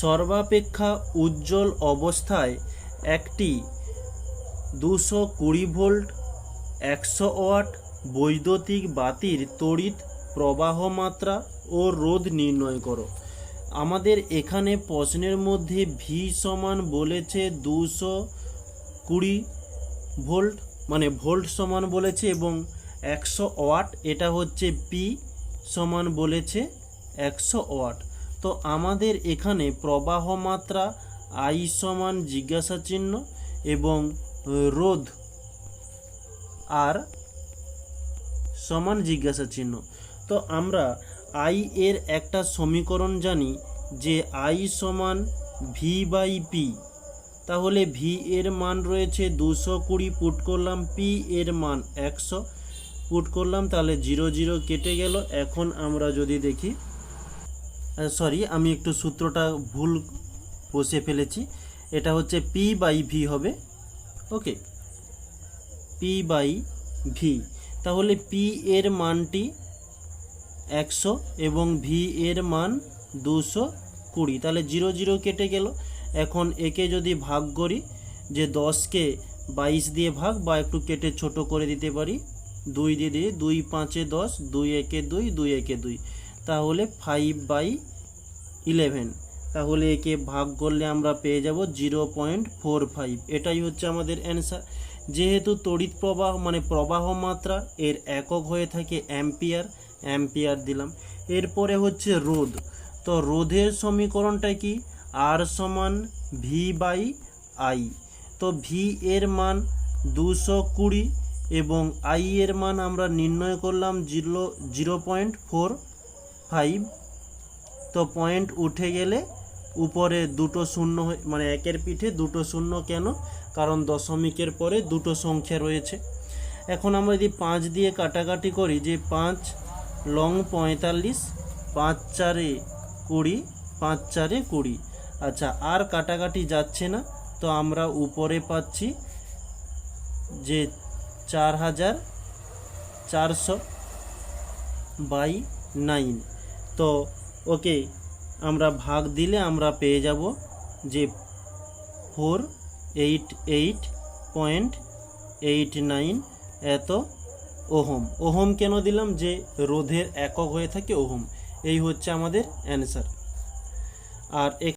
সর্বাপেক্ষা উজ্জ্বল অবস্থায় একটি দুশো কুড়ি ভোল্ট, একশো ওয়াট বৈদ্যুতিক বাতির তড়িৎ প্রবাহ মাত্রা ও রোধ নির্ণয় করো। আমাদের এখানে প্রশ্নের মধ্যে ভি সমান বলেছে দুশো কুড়ি ভোল্ট মানে ভোল্ট সমান বলেছে এবং একশো ওয়াট, এটা হচ্ছে পি সমান বলেছে একশো ওয়াট। তো আমাদের এখানে প্রবাহ মাত্রা আই জিজ্ঞাসা চিহ্ন এবং রোধ আর সমান জিজ্ঞাসা চিহ্ন। তো আমরা আই এর একটা সমীকরণ জানি যে আই সমান ভি বাই পি তাহলে ভি এর মান রয়েছে দুশো কুড়ি, পুট করলাম পি এর মান একশো, পুট করলাম তাহলে জিরো জিরো কেটে গেল। এখন আমরা যদি দেখি সরি আমি একটু সূত্রটা ভুল বসে ফেলেছি। এটা হচ্ছে পি বাই ভি হবে। ওকে পি বাই ভি তাহলে পি এর মানটি একশো এবং ভি এর মান দুশো কুড়ি। তাহলে জিরো জিরো কেটে গেল। এখন একে যদি ভাগ করি, যে দশকে বাইশ দিয়ে ভাগ বা একটু কেটে ছোট করে দিতে পারি, দুই দিয়ে দিয়ে দুই পাঁচে দশ, দুই একে দুই দুই একে দুই। তাহলে ফাইভ বাই ইলেভেন তাহলে একে ভাগ করলে আমরা পেয়ে যাব জিরো পয়েন্ট ফোর ফাইভ এটাই হচ্ছে আমাদের অ্যান্সার যেহেতু তড়িৎ প্রবাহ মানে প্রবাহ মাত্রা, এর একক হয়ে থাকে অ্যাম্পিয়ার অ্যাম্পিয়ার দিলাম। এরপরে হচ্ছে রোধ। তো রোধের সমীকরণটা কি? আর সমান ভি বাই আই তো ভি এর মান দুশো কুড়ি এবং আই এর মান আমরা নির্ণয় করলাম zero zero point four five তো পয়েন্ট উঠে গেলে উপরে দুটো শূন্য মানে একের পিঠে দুটো শূন্য কেন? কারণ দশমিকের পরে দুটো সংখ্যা রয়েছে। এখন আমরা যদি পাঁচ দিয়ে কাটাকাটি করি যে পাঁচ লং পঁয়তাল্লিশ, পাঁচ চারে কুড়ি, পাঁচ চারে কুড়ি। আচ্ছা আর কাটাকাটি যাচ্ছে না, তো আমরা উপরে পাচ্ছি যে চার হাজার চারশো বাই নাইন। তো ওকে, আমরা ভাগ দিলে আমরা পেয়ে যাব যে four eight eight point eight nine এত ওহম। ওহম কেন দিলাম? যে রোধের একক হয়ে থাকে ওহম। এই হচ্ছে আমাদের অ্যান্সার। আর